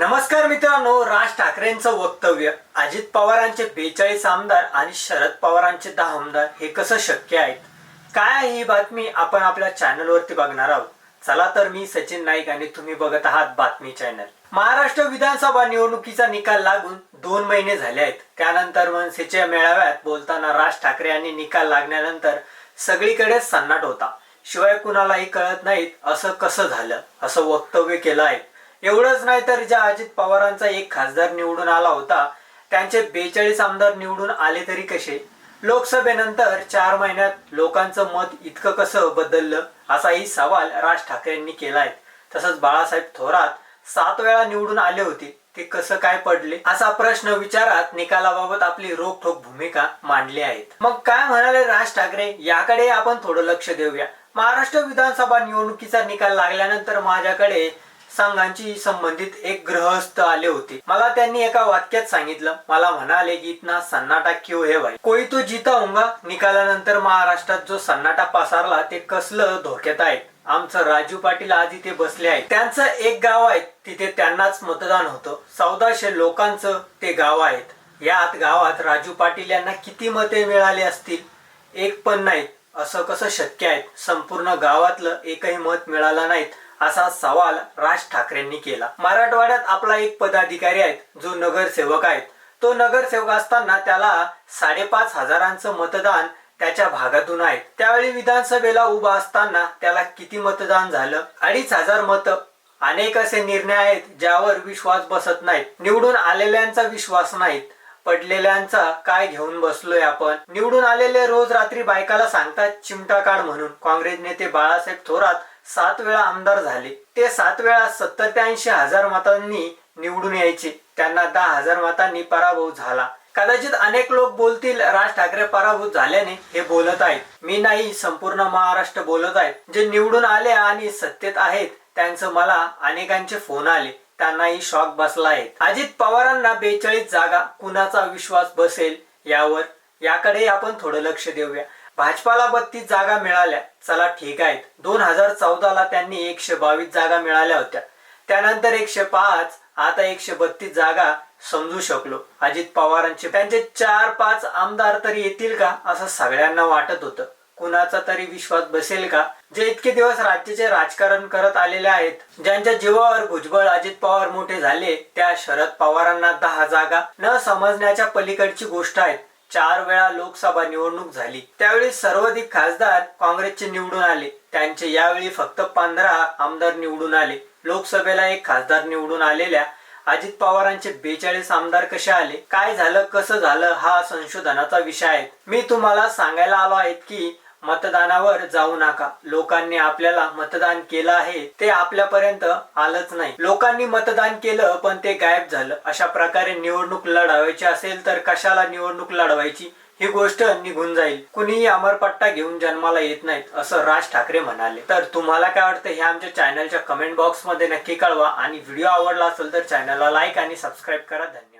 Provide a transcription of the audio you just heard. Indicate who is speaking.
Speaker 1: नमस्कार मित्रांनो राज ठाकरेंचं वक्तव्य. अजित पवारांचे बेचाळीस आमदार आणि शरद पवारांचे दहा आमदार हे कसं शक्य आहेत काय आहे ही बातमी आपण आपल्या चॅनलवरती बघणार आहोत. चला तर मी सचिन नाईक आणि तुम्ही बघत आहात बातमी चॅनल. महाराष्ट्र विधानसभा निवडणुकीचा निकाल लागून दोन महिने झाले आहेत. त्यानंतर मनसेच्या मेळाव्यात बोलताना राज ठाकरे यांनी निकाल लागल्यानंतर सगळीकडे सन्नाट होता. शिवाय कुणालाही कळत नाहीत असं कसं झालं असं वक्तव्य केलं आहे. एवढंच नाही तर ज्या अजित पवारांचा एक खासदार निवडून आला होता त्यांचे बेचाळीस आमदार निवडून आले तरी कसे? लोकसभेनंतर चार महिन्यात लोकांचं मत इतकं कसं बदललं असाही सवाल राज ठाकरेंनी केला आहे तसंच बाळासाहेब थोरात सात वेळा निवडून आले होते ते कसं काय पडले? असा प्रश्न विचारात निकालाबाबत आपली रोखठोक भूमिका मांडली आहेत. मग काय म्हणाले राज ठाकरे? याकडे आपण थोडं लक्ष देऊया. महाराष्ट्र विधानसभा निवडणुकीचा निकाल लागल्यानंतर माझ्याकडे संघांची संबंधित एक गृहस्थ आले होते. मला त्यांनी एका वाक्यात सांगितलं मला म्हणाले की इतना सन्नाटा क्यू हे भाई? कोई तो जिता होगा निकालानंतर महाराष्ट्रात जो सन्नाटा पसारला ते कसलं धोक्यात आहे आमचं राजू पाटील आज इथे बसले आहे त्यांचं एक गाव आहे तिथे त्यांनाच मतदान होतं. चौदाशे लोकांचं ते गाव आहेत. यात गावात राजू पाटील यांना किती मते मिळाली असतील? एक पण नाहीत. असं कसं शक्य आहे? संपूर्ण गावातलं एकही मत मिळालं नाहीत असा सवाल राज ठाकरेंनी केला. मराठवाड्यात आपला एक पदाधिकारी आहेत जो नगरसेवक आहेत. तो नगरसेवक असताना त्याला साडेपाच हजारांचं मतदान त्याच्या भागातून आहे. त्यावेळी विधानसभेला उभा असताना त्याला किती मतदान झालं? अडीच हजार मत. अनेक असे निर्णय आहेत ज्यावर विश्वास बसत नाहीत. निवडून आलेल्यांचा विश्वास नाहीत. पडलेल्यांचा काय घेऊन बसलोय आपण? निवडून आलेले रोज रात्री बायकाला सांगतात चिमटा काढ म्हणून. काँग्रेस नेते बाळासाहेब थोरात सात वेळा आमदार झाले. ते सात वेळा सत्तर ते ऐंशी हजार मतांनी निवडून यायचे. त्यांना दहा हजार मतांनी पराभव झाला. कदाचित अनेक लोक बोलतील राज ठाकरे पराभूत झाल्याने हे बोलत आहेत. मी नाही संपूर्ण महाराष्ट्र बोलत आहेत जे निवडून आले आणि सत्तेत आहेत त्यांचं मला अनेकांचे फोन आले. त्यांनाही शॉक बसला आहे. अजित पवारांना बेचाळीस जागा कुणाचा विश्वास बसेल यावर याकडे आपण थोडं लक्ष देऊया. भाजपाला बत्तीस जागा मिळाल्या चला ठीक आहेत. दोन हजार चौदाला त्यांनी एकशे बावीस जागा मिळाल्या होत्या. त्यानंतर एकशे पाच आता एकशे बत्तीस जागा समजू शकलो. अजित पवारांचे त्यांचे चार पाच आमदार तरी येतील का असं सगळ्यांना वाटत होतं. कुणाचा तरी विश्वास बसेल का? जे इतके दिवस राज्याचे राजकारण करत आलेले आहेत ज्यांच्या जीवावर भुजबळ अजित पवार मोठे झाले त्या शरद पवारांना दहा जागा न समजण्याच्या पलीकडची गोष्ट आहेत. चार वेळा लोकसभा निवडणूक झाली. त्यावेळी सर्वाधिक खासदार काँग्रेसचे निवडून आले. त्यांचे यावेळी फक्त पंधरा आमदार निवडून आले. लोकसभेला एक खासदार निवडून आलेल्या अजित पवारांचे बेचाळीस आमदार कसे आले? काय झालं? कसं झालं? हा संशोधनाचा विषय आहे. मी तुम्हाला सांगायला आलो आहे की मतदानावर जाऊ नका. लोकांनी आपल्याला मतदान केलं आहे ते आपल्यापर्यंत आलंच नाही. लोकांनी मतदान केलं पण ते गायब झालं. अशा प्रकारे निवडणूक लढवायची असेल तर कशाला निवडणूक लढवायची? ही गोष्ट निघून जाईल. कुणीही अमरपट्टा घेऊन जन्माला येत नाहीत असं राज ठाकरे म्हणाले. तर तुम्हाला काय वाटतं? हे आमच्या चॅनलच्या कमेंट बॉक्समध्ये नक्की कळवा. आणि व्हिडिओ आवडला असेल तर चॅनलला लाईक आणि सबस्क्राईब करा. धन्यवाद.